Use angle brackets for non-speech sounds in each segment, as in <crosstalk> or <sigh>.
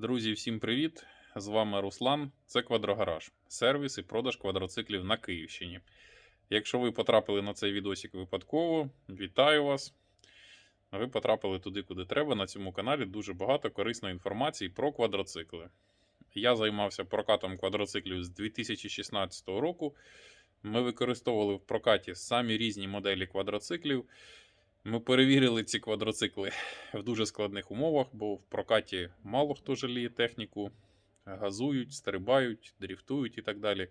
Друзі, всім привіт! З вами Руслан. Це Квадрогараж, сервіс і продаж квадроциклів на Київщині. Якщо ви потрапили на цей відосик випадково, вітаю вас. Ви потрапили туди, куди треба. На цьому каналі дуже багато корисної інформації про квадроцикли. Я займався прокатом квадроциклів з 2016 року. Ми використовували в прокаті самі різні моделі квадроциклів. Ми перевірили ці квадроцикли в дуже складних умовах, бо в прокаті мало хто жаліє техніку, газують, стрибають, дріфтують і так далі.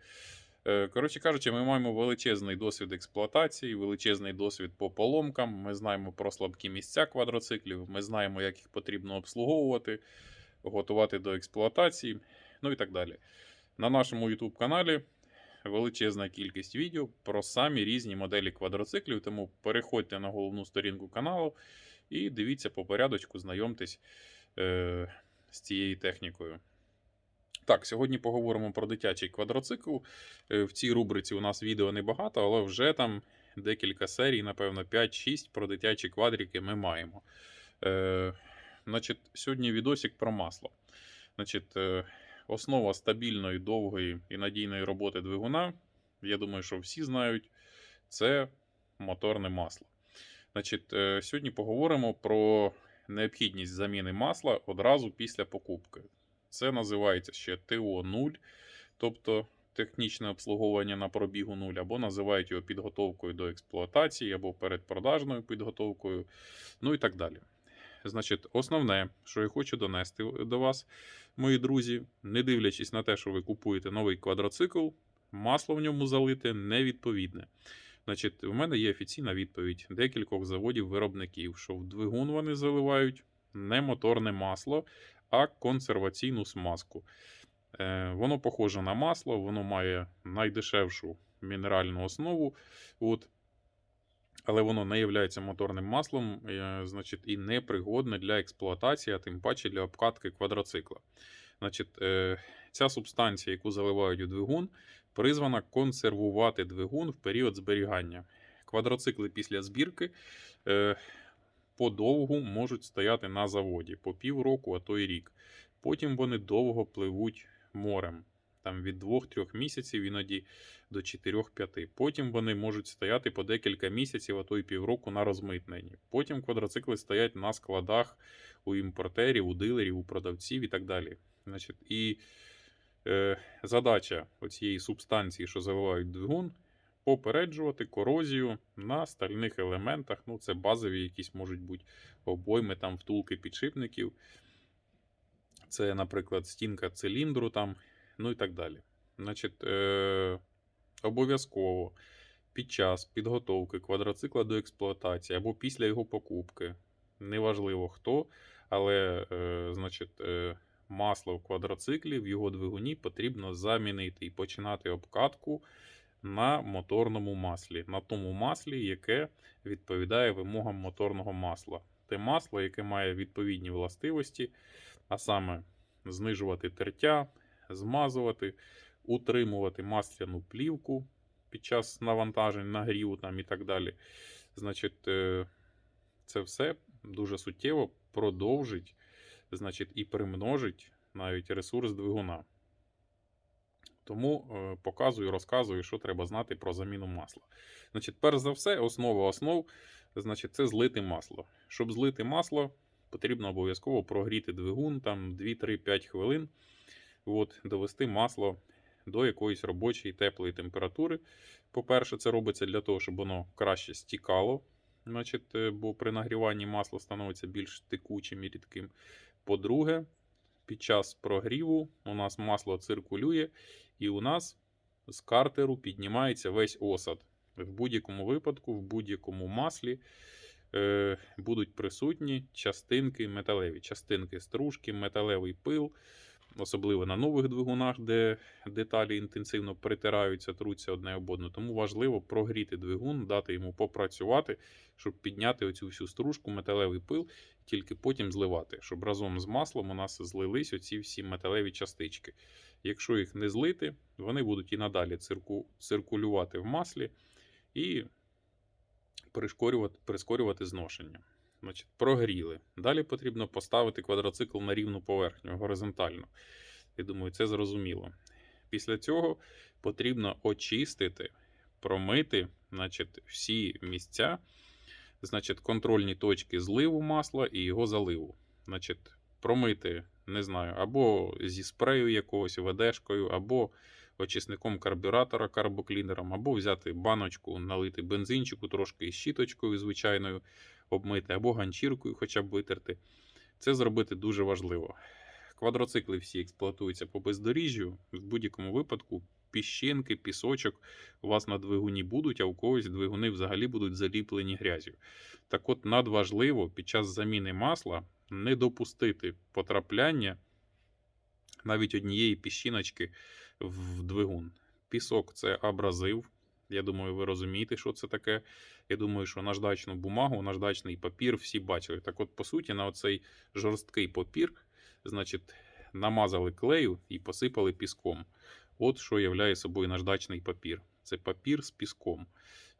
Е, Коротше кажучи, ми маємо величезний досвід експлуатації, величезний досвід по поломкам. Ми знаємо про слабкі місця квадроциклів, ми знаємо, як їх потрібно обслуговувати, готувати до експлуатації, ну і так далі. На нашому YouTube каналі величезна кількість відео про самі різні моделі квадроциклів, тому переходьте на головну сторінку каналу і дивіться по порядочку, знайомтесь е, з цією технікою. Так, сьогодні поговоримо про дитячий квадроцикл. Е, В цій рубриці у нас відео небагато, але вже там декілька серій, напевно, 5-6 про дитячі квадрики ми маємо. Е, значить, сьогодні відосик про масло. Значить, е, основа стабільної, довгої і надійної роботи двигуна, я думаю, що всі знають, це моторне масло. Значить, е, сьогодні поговоримо про необхідність заміни масла одразу після покупки. Це називається ще ТО-0, тобто технічне обслуговування на пробігу 0, або називають його підготовкою до експлуатації, або передпродажною підготовкою, ну і так далі. Значить, основне, що я хочу донести до вас, мої друзі, не дивлячись на те, що ви купуєте новий квадроцикл, масло в ньому залите невідповідне. Значить, в мене є офіційна відповідь декількох заводів-виробників, що в двигун вони заливають не моторне масло, а консерваційну смазку. Е, воно похоже на масло, воно має найдешевшу мінеральну основу. От, але воно не є моторним маслом, е, значить, і не пригодне для експлуатації, а тим паче для обкатки квадроцикла. Значить, е, Ця субстанція, яку заливають у двигун, призвана консервувати двигун в період зберігання. Квадроцикли після збірки е, подовгу можуть стояти на заводі по півроку, а то й рік. Потім вони довго пливуть морем. Там від 2-3 місяців іноді до 4-5. Потім вони можуть стояти по декілька місяців, а то й півроку на розмитненні. Потім квадроцикли стоять на складах у імпортерів, у дилерів, у продавців і так далі. Значить, І е, задача цієї субстанції, що заливають двигун, попереджувати корозію на стальних елементах. Ну, це базові якісь можуть бути обойми, там втулки підшипників. Це, наприклад, стінка циліндру, там, ну і так далі. Значить, е, обов'язково під час підготовки квадроцикла до експлуатації або після його покупки, неважливо хто, але е, значить, е, масло в квадроциклі в його двигуні потрібно замінити і починати обкатку на моторному маслі, на тому маслі, яке відповідає вимогам моторного масла. Те масло, яке має відповідні властивості, а саме знижувати тертя, змазувати, утримувати масляну плівку під час навантажень, нагріву там і так далі. Значить, е, це все дуже суттєво продовжить, значить, і примножить навіть ресурс двигуна. Тому е, показую, розказую, що треба знати про заміну масла. Значить, перш за все, основа основ значить, це злити масло. Щоб злити масло, потрібно обов'язково прогріти двигун там 2-3-5 хвилин. От, довести масло до якоїсь робочої теплої температури. По-перше, це робиться для того, щоб воно краще стікало. Значить, е, бо при нагріванні масло становиться більш текучим і рідким. По-друге, під час прогріву у нас масло циркулює, і у нас з картеру піднімається весь осад. В будь-якому випадку, в будь-якому маслі е, будуть присутні частинки металеві, частинки стружки, металевий пил, особливо на нових двигунах, де деталі інтенсивно притираються, труться одне об одне. Тому важливо прогріти двигун, дати йому попрацювати, щоб підняти оцю всю стружку, металевий пил, тільки потім зливати, щоб разом з маслом у нас злились оці всі металеві частички. Якщо їх не злити, вони будуть і надалі цирку, циркулювати в маслі і прискорювати, прискорювати зношення. Значить, прогріли. Далі потрібно поставити квадроцикл на рівну поверхню горизонтально. Я думаю, це зрозуміло. Після цього потрібно очистити, промити значить, всі місця, значить, контрольні точки зливу масла і його заливу. Значить, промити, не знаю, або зі спрею якогось, ведешкою, або очисником карбюратора карбоклінером, або взяти баночку, налити бензинчику, трошки щіточкою звичайною, обмити, або ганчіркою хоча б витерти. Це зробити дуже важливо. Квадроцикли всі експлуатуються по бездоріжжю. В будь-якому випадку піщинки, пісочок у вас на двигуні будуть, а у когось двигуни взагалі будуть заліплені грязю. Так от надважливо під час заміни масла не допустити потрапляння навіть однієї піщиночки в двигун. Пісок це абразив. Я думаю, ви розумієте, що це таке. Я думаю, що наждачну бумагу, наждачний папір всі бачили. Так от, по суті, на оцей жорсткий папір, значить, намазали клею і посипали піском. От що являє собою наждачний папір. Це папір з піском.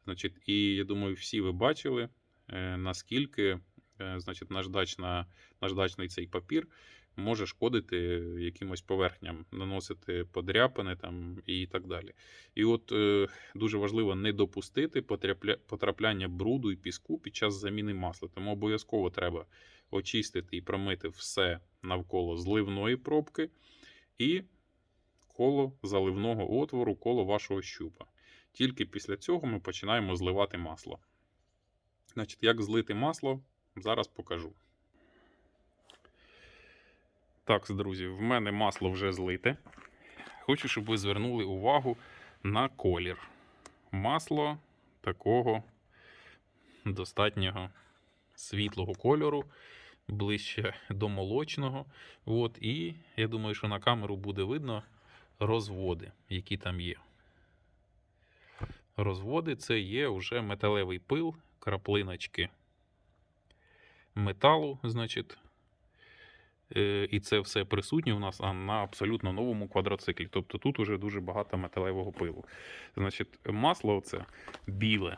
Значить, і я думаю, всі ви бачили, е, наскільки е, значить, наждачна, наждачний цей папір може шкодити якимось поверхням, наносити подряпини там і так далі. І от е, дуже важливо не допустити потрапля, потрапляння бруду і піску під час заміни масла. Тому обов'язково треба очистити і промити все навколо зливної пробки і коло заливного отвору, коло вашого щупа. Тільки після цього ми починаємо зливати масло. Значить, як злити масло, зараз покажу. Так, друзі, в мене масло вже злите. Хочу, щоб ви звернули увагу на колір. Масло такого достатнього світлого кольору, ближче до молочного. От, і я думаю, що на камеру буде видно розводи, які там є. Розводи це є вже металевий пил, краплиночки металу, значить. Е, І це все присутнє у нас на абсолютно новому квадроциклі. Тобто тут уже дуже багато металевого пилу. Значить, масло оце біле.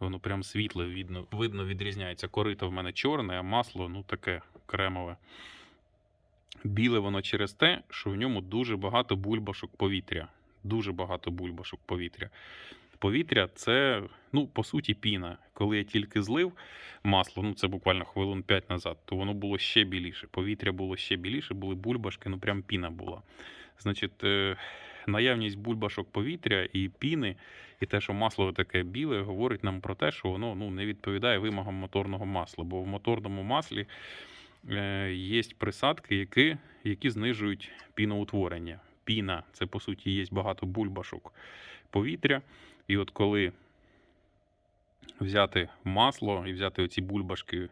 Воно прям світле, видно, видно відрізняється. Корито в мене чорне, а масло ну таке кремове. Біле воно через те, що в ньому дуже багато бульбашок повітря. Дуже багато бульбашок повітря. Повітря це, ну, по суті, піна. Коли я тільки злив масло, ну це буквально хвилин 5 назад, то воно було ще біліше. Повітря було ще біліше, були бульбашки, ну прям піна була. Значить, е, наявність бульбашок повітря і піни, і те, що масло таке біле, говорить нам про те, що воно ну, не відповідає вимогам моторного масла. Бо в моторному маслі е, є присадки, які, які знижують піноутворення. Піна це по суті є багато бульбашок повітря. І от коли взяти масло і взяти оці бульбашки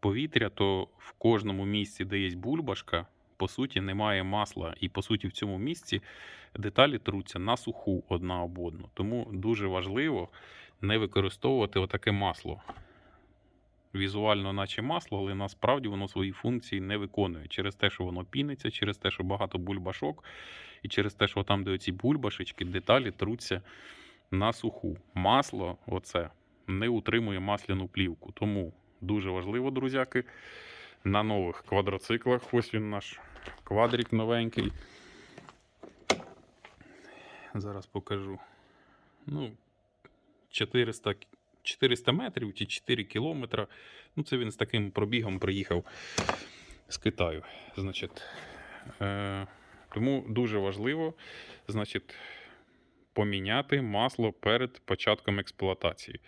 повітря, то в кожному місці, де є бульбашка, по суті, немає масла. І по суті, в цьому місці деталі труться на суху одна об одну. Тому дуже важливо не використовувати отаке масло. Візуально, наче масло, але насправді воно свої функції не виконує через те, що воно піниться, через те, що багато бульбашок, і через те, що там, де оці бульбашечки, деталі труться на суху. Масло, оце, не утримує масляну плівку. Тому дуже важливо, друзяки, на нових квадроциклах. Ось він наш квадрик новенький. Зараз покажу. Ну, 400 400 метрів чи 4 кілометри. Ну, це він з таким пробігом приїхав з Китаю. Значить, е, тому дуже важливо, значить, поміняти масло перед початком експлуатації.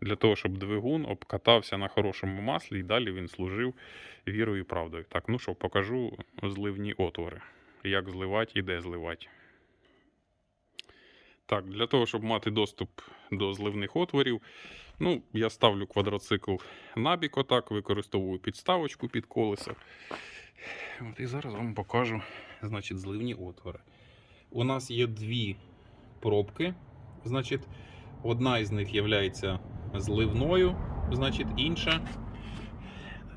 Для того, щоб двигун обкатався на хорошому маслі і далі він служив вірою і правдою. Так, ну що, покажу зливні отвори. Як зливати і де зливати. Так, для того, щоб мати доступ до зливних отворів, ну, я ставлю квадроцикл набік, отак, використовую підставочку під колесо. От І зараз вам покажу значить, зливні отвори. У нас є дві пробки. Значить, одна із них є зливною, значить, інша.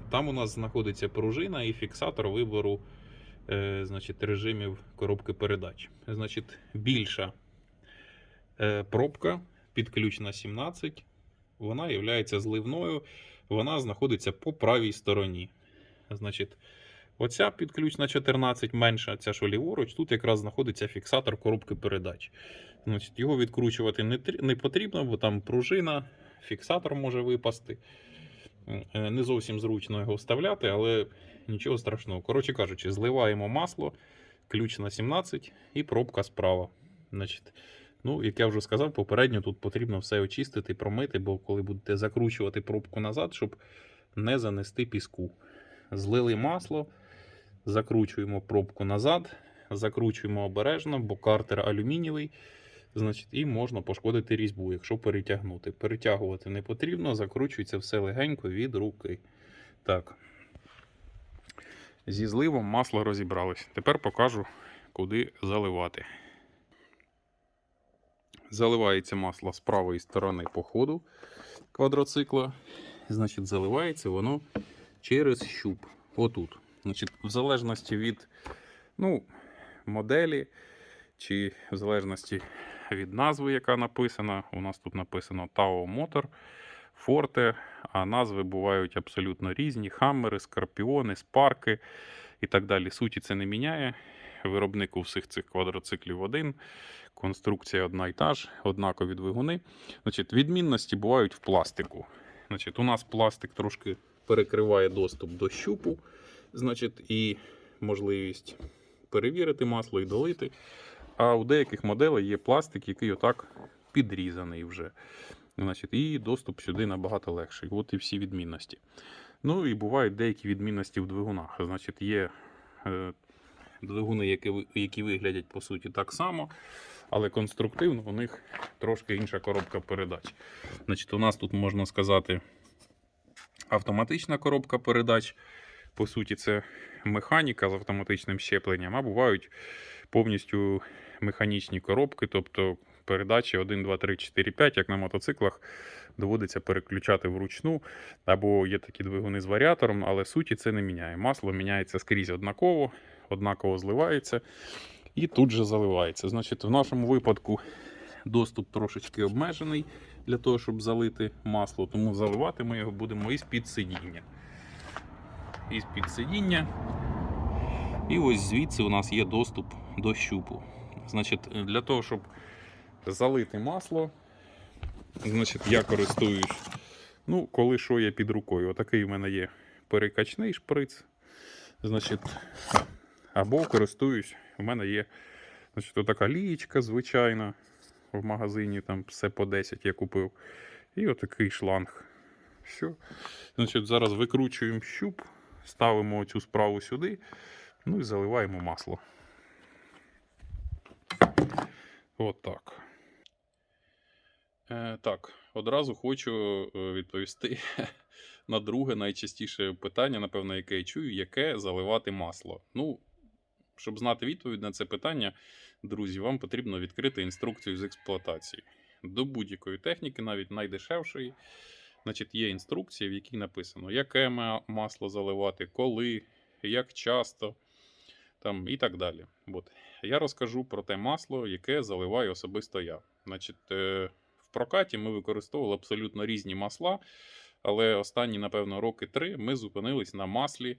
Там у нас знаходиться пружина і фіксатор вибору е, значить, режимів коробки передач. Значить, більша е, пробка під ключ на 17. вона є зливною, вона знаходиться по правій стороні. Значить, оця підключна 14 менша, ця що ліворуч, тут якраз знаходиться фіксатор коробки передач. Значить, його відкручувати не, не потрібно, бо там пружина, фіксатор може випасти. Е, Не зовсім зручно його вставляти, але нічого страшного. Коротше кажучи, зливаємо масло, ключ на 17 і пробка справа. Значить, ну, як я вже сказав, попередньо тут потрібно все очистити, промити, бо коли будете закручувати пробку назад, щоб не занести піску. Злили масло, закручуємо пробку назад, закручуємо обережно, бо картер алюмінієвий. Значить, і можна пошкодити різьбу, якщо перетягнути. Перетягувати не потрібно, закручується все легенько від руки. Так. Зі зливом масло розібрались. Тепер покажу, куди заливати. Заливається масло з правої сторони по ходу квадроцикла. Значить, заливається воно через щуп. Отут. Значить, в залежності від ну, моделі, чи в залежності від назви, яка написана. У нас тут написано Tao Motor, Forte, а назви бувають абсолютно різні: Хаммери, Скорпіони, Спарки і так далі. Суті це не міняє. Виробник у всіх цих квадроциклів один, конструкція одна і та ж, однакові двигуни. Значить, відмінності бувають в пластику. Значить, у нас пластик трошки перекриває доступ до щупу, значить, і можливість перевірити масло і долити. А у деяких моделей є пластик, який отак підрізаний вже. Значить, і доступ сюди набагато легший. От і всі відмінності. Ну і бувають деякі відмінності в двигунах. Значить, є е, двигуни, які, які виглядять по суті так само, але конструктивно у них трошки інша коробка передач. Значить, у нас тут можна сказати автоматична коробка передач. По суті, це механіка з автоматичним щепленням, а бувають повністю механічні коробки, тобто передачі 1, 2, 3, 4, 5, як на мотоциклах, доводиться переключати вручну. Або є такі двигуни з варіатором, але суті це не міняє. Масло міняється скрізь однаково, однаково зливається і тут же заливається. Значить, в нашому випадку доступ трошечки обмежений для того, щоб залити масло, тому заливати ми його будемо із під сидіння. Із під сидіння. І ось звідси у нас є доступ до щупу. Значить, для того, щоб залити масло, значить, я користуюсь, ну, коли що є під рукою. Отакий у мене є перекачний шприц. Значить, або користуюсь, у мене є значить, така лієчка звичайна. В магазині там все по 10 я купив. І отакий шланг. Все. Значить, зараз викручуємо щуп, ставимо цю справу сюди. Ну і заливаємо масло. От так. Е, так, одразу хочу е, відповісти <laughs> на друге найчастіше питання, напевно, яке я чую, яке заливати масло. Ну, щоб знати відповідь на це питання, друзі, вам потрібно відкрити інструкцію з експлуатації. До будь-якої техніки, навіть найдешевшої, значить, є інструкція, в якій написано, яке масло заливати, коли, як часто там, і так далі. От. Я розкажу про те масло, яке заливаю особисто я. Значить, е, в прокаті ми використовували абсолютно різні масла, але останні, напевно, роки три ми зупинились на маслі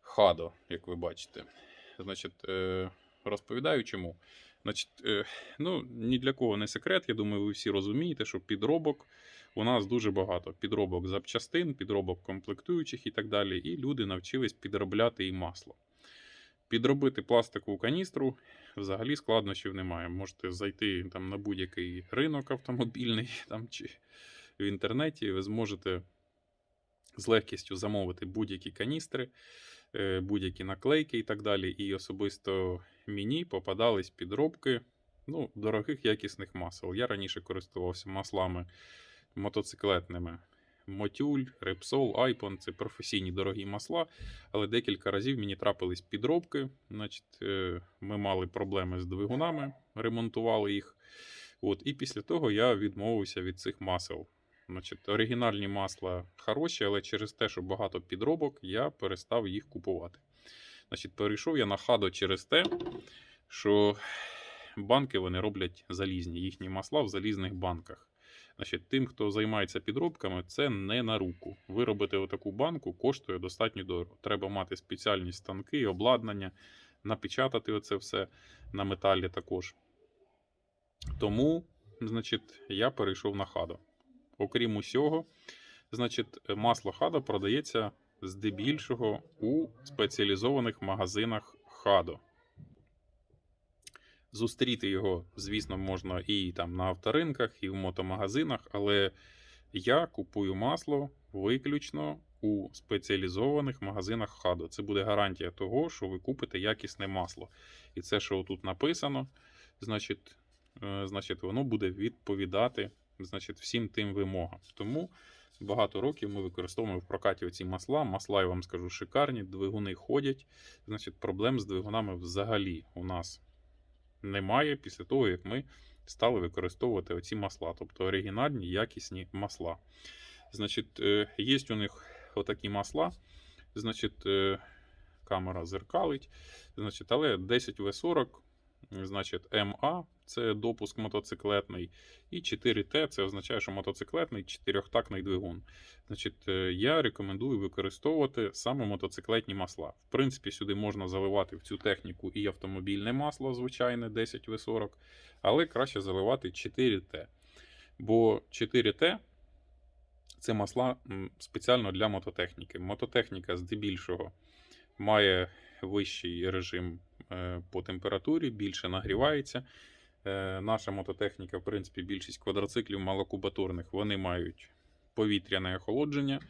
Хадо, як ви бачите. Значить, е, розповідаю чому. Значить, е, ну, ні для кого не секрет, я думаю, ви всі розумієте, що підробок у нас дуже багато. Підробок запчастин, підробок комплектуючих і так далі. І люди навчились підробляти і масло. Підробити пластикову каністру взагалі складнощів немає. Можете зайти там на будь-який ринок автомобільний <laughs> там, чи в інтернеті, ви зможете з легкістю замовити будь-які каністри, е, будь-які наклейки і так далі. І особисто мені попадались підробки ну, дорогих якісних масел. Я раніше користувався маслами мотоциклетними. Мотюль, Репсол, Айпон це професійні дорогі масла, але декілька разів мені трапились підробки. Значить, е, ми мали проблеми з двигунами, ремонтували їх. От, і після того я відмовився від цих масел. Значить, оригінальні масла хороші, але через те, що багато підробок, я перестав їх купувати. Значить, перейшов я на хадо через те, що банки вони роблять залізні, їхні масла в залізних банках. Значить, тим, хто займається підробками, це не на руку. Виробити отаку банку коштує достатньо дорого. Треба мати спеціальні станки, обладнання, напечатати оце все на металі також. Тому, значить, я перейшов на хадо. Окрім усього, значить, масло хадо продається здебільшого у спеціалізованих магазинах хадо. Зустріти його, звісно, можна і там на авторинках, і в мотомагазинах, але я купую масло виключно у спеціалізованих магазинах хадо. Це буде гарантія того, що ви купите якісне масло. І це, що тут написано, значить, е, значить, воно буде відповідати значить, всім тим вимогам. Тому багато років ми використовуємо в прокаті оці масла. Масла, я вам скажу, шикарні, двигуни ходять. Значить, проблем з двигунами взагалі у нас немає після того, як ми стали використовувати оці масла, тобто оригінальні, якісні масла. Значить, е, є у них отакі масла. Значить, е, камера зеркалить. Значить, але 10В40, значить, МА це допуск мотоциклетний. І 4Т це означає, що мотоциклетний чотирьохтактний двигун. Значить, е, я рекомендую використовувати саме мотоциклетні масла. В принципі, сюди можна заливати в цю техніку і автомобільне масло, звичайне 10В40, але краще заливати 4Т. Бо 4Т це масла спеціально для мототехніки. Мототехніка здебільшого має вищий режим е, по температурі, більше нагрівається. Е, Наша мототехніка, в принципі, більшість квадроциклів малокубатурних, вони мають повітряне охолодження.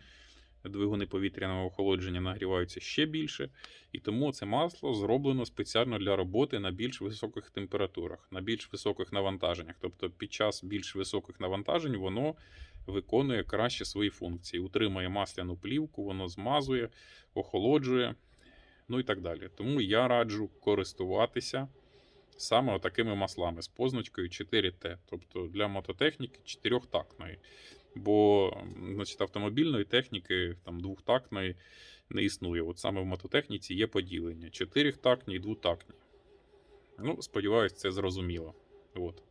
Двигуни повітряного охолодження нагріваються ще більше, і тому це масло зроблено спеціально для роботи на більш високих температурах, на більш високих навантаженнях. Тобто під час більш високих навантажень воно виконує краще свої функції, утримує масляну плівку, воно змазує, охолоджує, ну і так далі. Тому я раджу користуватися саме такими маслами з позначкою 4Т, тобто для мототехніки чотирьохтактної. Бо значить, автомобільної техніки там двохтактної не існує. От саме в мототехніці є поділення: чотирьохтактні і двотактні. Ну, сподіваюсь, це зрозуміло. От.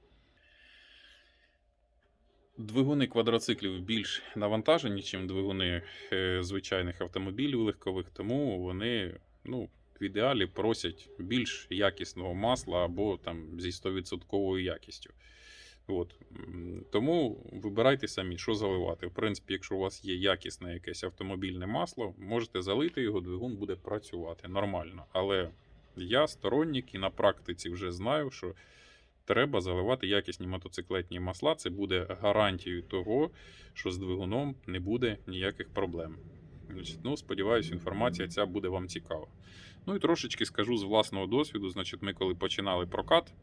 Двигуни квадроциклів більш навантажені, ніж двигуни е, звичайних автомобілів легкових, тому вони ну, в ідеалі просять більш якісного масла або там зі 100% якістю. От. Тому вибирайте самі, що заливати. В принципі, якщо у вас є якісне якесь автомобільне масло, можете залити його, двигун буде працювати нормально. Але я сторонник і на практиці вже знаю, що треба заливати якісні мотоциклетні масла. Це буде гарантією того, що з двигуном не буде ніяких проблем. Значить, ну, сподіваюся, інформація ця буде вам цікава. Ну і трошечки скажу з власного досвіду. Значить, ми коли починали прокат,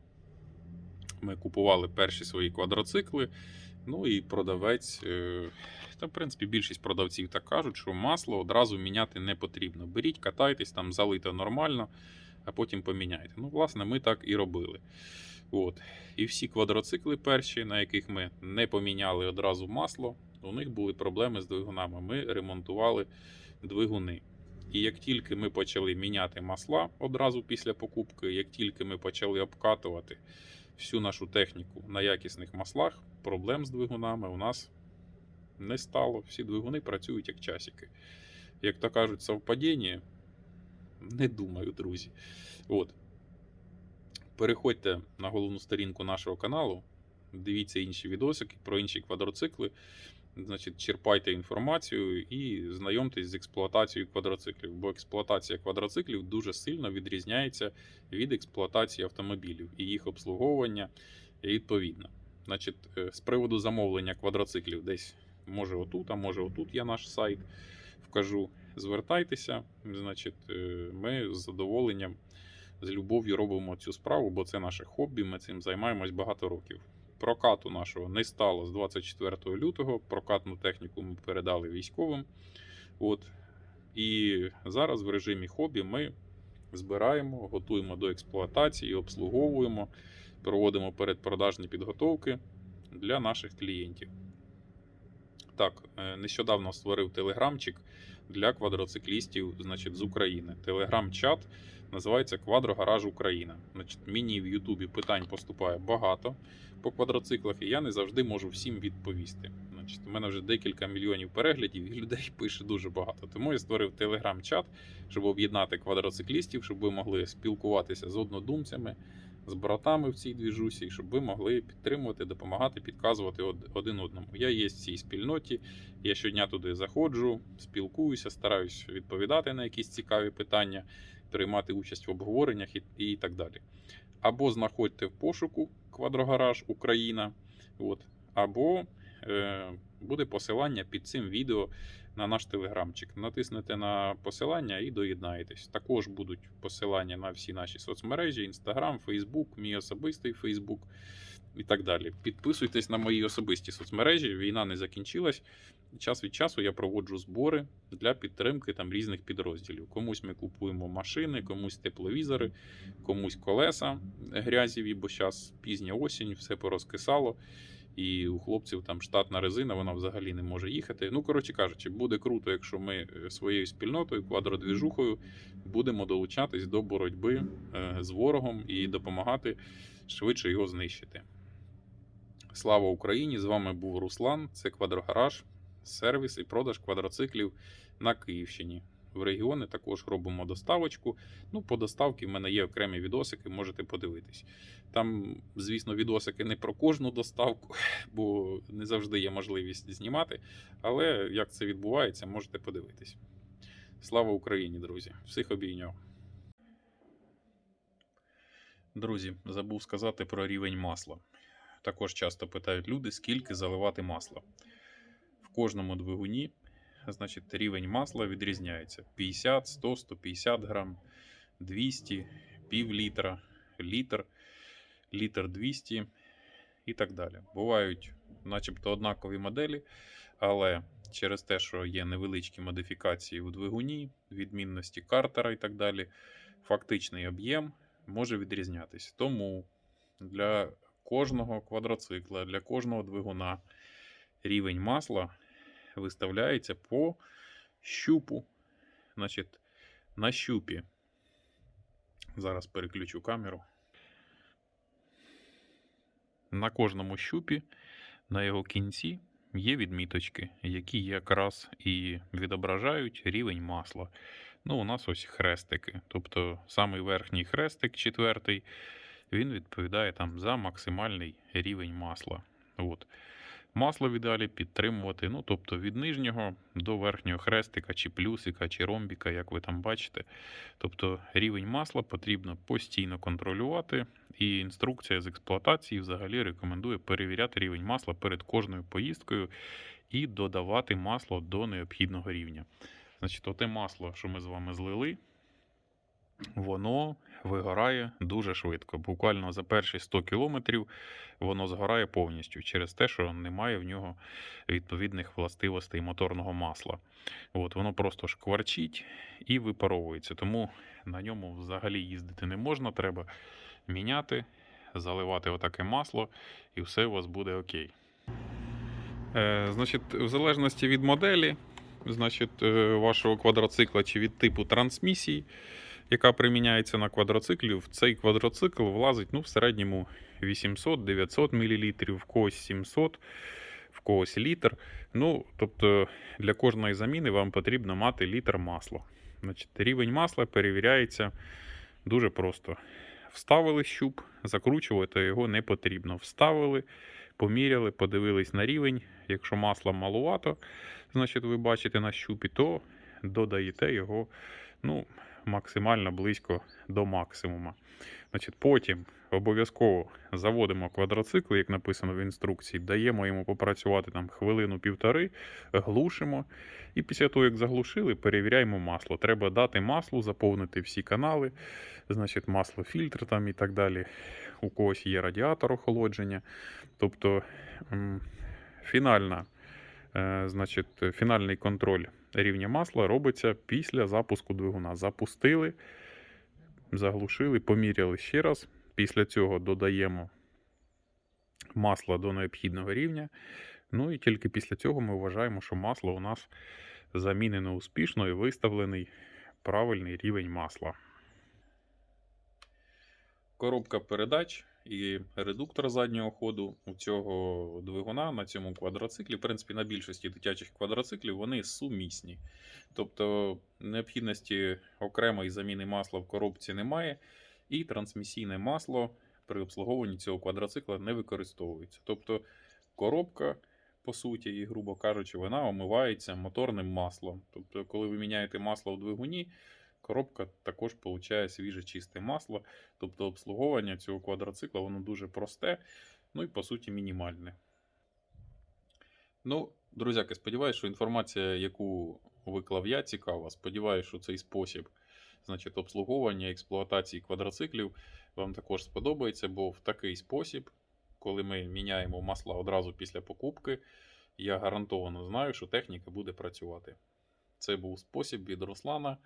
ми купували перші свої квадроцикли. Ну і продавець, е, та в принципі більшість продавців так кажуть, що масло одразу міняти не потрібно. Беріть, катайтесь, там залито нормально, а потім поміняйте. Ну, власне, ми так і робили. От. І всі квадроцикли перші, на яких ми не поміняли одразу масло, у них були проблеми з двигунами. Ми ремонтували двигуни. І як тільки ми почали міняти масла одразу після покупки, як тільки ми почали обкатувати всю нашу техніку на якісних маслах, проблем з двигунами у нас не стало. Всі двигуни працюють як часики. Як то кажуть, совпадіння, не думаю, друзі. От. Переходьте на головну сторінку нашого каналу, дивіться інші відосики про інші квадроцикли. Значить, черпайте інформацію і знайомтесь з експлуатацією квадроциклів, бо експлуатація квадроциклів дуже сильно відрізняється від експлуатації автомобілів і їх обслуговування відповідно. Значить, е, з приводу замовлення квадроциклів, десь може отут, а може отут я наш сайт вкажу. Звертайтеся, значить, е, ми з задоволенням, з любов'ю робимо цю справу, бо це наше хобі, ми цим займаємось багато років. Прокату нашого не стало з 24 лютого. Прокатну техніку ми передали військовим. От. І зараз в режимі хобі ми збираємо, готуємо до експлуатації, обслуговуємо, проводимо передпродажні підготовки для наших клієнтів. Так, е, нещодавно створив телеграмчик для квадроциклістів значить, з України. Телеграм-чат називається Квадрогараж Україна. Значить, мені в Ютубі питань поступає багато по квадроциклах, і я не завжди можу всім відповісти. Значить, у мене вже декілька мільйонів переглядів, і людей <laughs> пише дуже багато. Тому я створив телеграм-чат, щоб об'єднати квадроциклістів, щоб ви могли спілкуватися з однодумцями, з братами в цій двіжусі, щоб ви могли підтримувати, допомагати, підказувати один одному. Я є в цій спільноті, я щодня туди заходжу, спілкуюся, стараюсь відповідати на якісь цікаві питання, приймати участь в обговореннях і, так далі. Або знаходьте в пошуку Квадрогараж Україна, от, або е, буде посилання під цим відео на наш телеграмчик. Натиснете на посилання і доєднаєтесь. Також будуть посилання на всі наші соцмережі: Instagram, Facebook, мій особистий Facebook і так далі. Підписуйтесь на мої особисті соцмережі. Війна не закінчилась. Час від часу я проводжу збори для підтримки там різних підрозділів. Комусь ми купуємо машини, комусь тепловізори, комусь колеса грязіві, бо зараз пізня осінь, все порозкисало. І у хлопців там штатна резина, вона взагалі не може їхати. Ну, коротше кажучи, буде круто, якщо ми е, своєю спільнотою, квадродвіжухою будемо долучатись до боротьби е, з ворогом і допомагати швидше його знищити. Слава Україні! З вами був Руслан. Це Квадрогараж, сервіс і продаж квадроциклів на Київщині. В регіони також робимо доставочку. Ну, по доставці в мене є окремі відосики, можете подивитись. Там, звісно, відосики не про кожну доставку, <laughs> бо не завжди є можливість знімати. Але як це відбувається, можете подивитись. Слава Україні, друзі! Всіх обійняв. Друзі, забув сказати про рівень масла. Також часто питають люди, скільки заливати масла. В кожному двигуні значить, рівень масла відрізняється: 50, 100, 150 грам, 200, пів літра, літр, літр 200 і так далі. Бувають, начебто, однакові моделі, але через те, що є невеличкі модифікації у двигуні, відмінності картера і так далі, фактичний об'єм може відрізнятися. Тому для кожного квадроцикла, для кожного двигуна рівень масла виставляється по щупу. Значить, на щупі. Зараз переключу камеру. На кожному щупі, на його кінці є відміточки, які якраз і відображають рівень масла. Ну, у нас ось хрестики. Тобто самий верхній хрестик, четвертий, він відповідає там за максимальний рівень масла. От. Масло в ідеалі підтримувати, ну, тобто від нижнього до верхнього хрестика, чи плюсика, чи ромбіка, як ви там бачите. Тобто рівень масла потрібно постійно контролювати, і інструкція з експлуатації взагалі рекомендує перевіряти рівень масла перед кожною поїздкою і додавати масло до необхідного рівня. Значить, оте масло, що ми з вами злили, воно вигорає дуже швидко. Буквально за перші 100 кілометрів воно згорає повністю через те, що немає в нього відповідних властивостей моторного масла. От, воно просто шкварчить і випаровується. Тому на ньому взагалі їздити не можна. Треба міняти, заливати отаке масло, і все у вас буде окей. Е, значить, в залежності від моделі, значить, е, вашого квадроцикла чи від типу трансмісії, яка приміняється на квадроциклі, в цей квадроцикл влазить ну, в середньому 800-900 мл, в когось 700, в когось літр. Ну, тобто для кожної заміни вам потрібно мати літр масла. Значить, рівень масла перевіряється дуже просто. Вставили щуп, закручувати його не потрібно. Вставили, поміряли, подивились на рівень. Якщо масла малувато, значить ви бачите на щупі, то додаєте його ну, максимально близько до максимума. Значить, Потім обов'язково заводимо квадроцикл, як написано в інструкції, даємо йому попрацювати там хвилину-півтори, глушимо. І після того, як заглушили, перевіряємо масло. Треба дати маслу, заповнити всі канали, значить, масло, фільтр там і так далі. У когось є радіатор охолодження. Тобто фінальна, е, значить, фінальний контроль рівня масла робиться після запуску двигуна. Запустили, заглушили, поміряли ще раз. Після цього додаємо масло до необхідного рівня. Ну і тільки після цього ми вважаємо, що масло у нас замінено успішно і виставлений правильний рівень масла. Коробка передач і редуктор заднього ходу у цього двигуна на цьому квадроциклі, в принципі, на більшості дитячих квадроциклів, вони сумісні. Тобто необхідності окремої заміни масла в коробці немає, і трансмісійне масло при обслуговуванні цього квадроцикла не використовується. Тобто коробка, по суті, і, грубо кажучи, вона омивається моторним маслом. Тобто, коли ви міняєте масло в двигуні, коробка також получає свіже чисте масло. Тобто обслуговування цього квадроцикла воно дуже просте, ну і по суті мінімальне. Ну, друзяки, сподіваюся, що інформація, яку виклав я, цікава. Сподіваюся, що цей спосіб значить, обслуговування експлуатації квадроциклів вам також сподобається, бо в такий спосіб, коли ми міняємо масла одразу після покупки, я гарантовано знаю, що техніка буде працювати. Це був спосіб від Руслана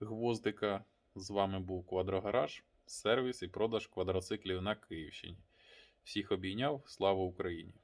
Гвоздика. З вами був Квадрогараж, сервіс і продаж квадроциклів на Київщині. Всіх обійняв. Слава Україні!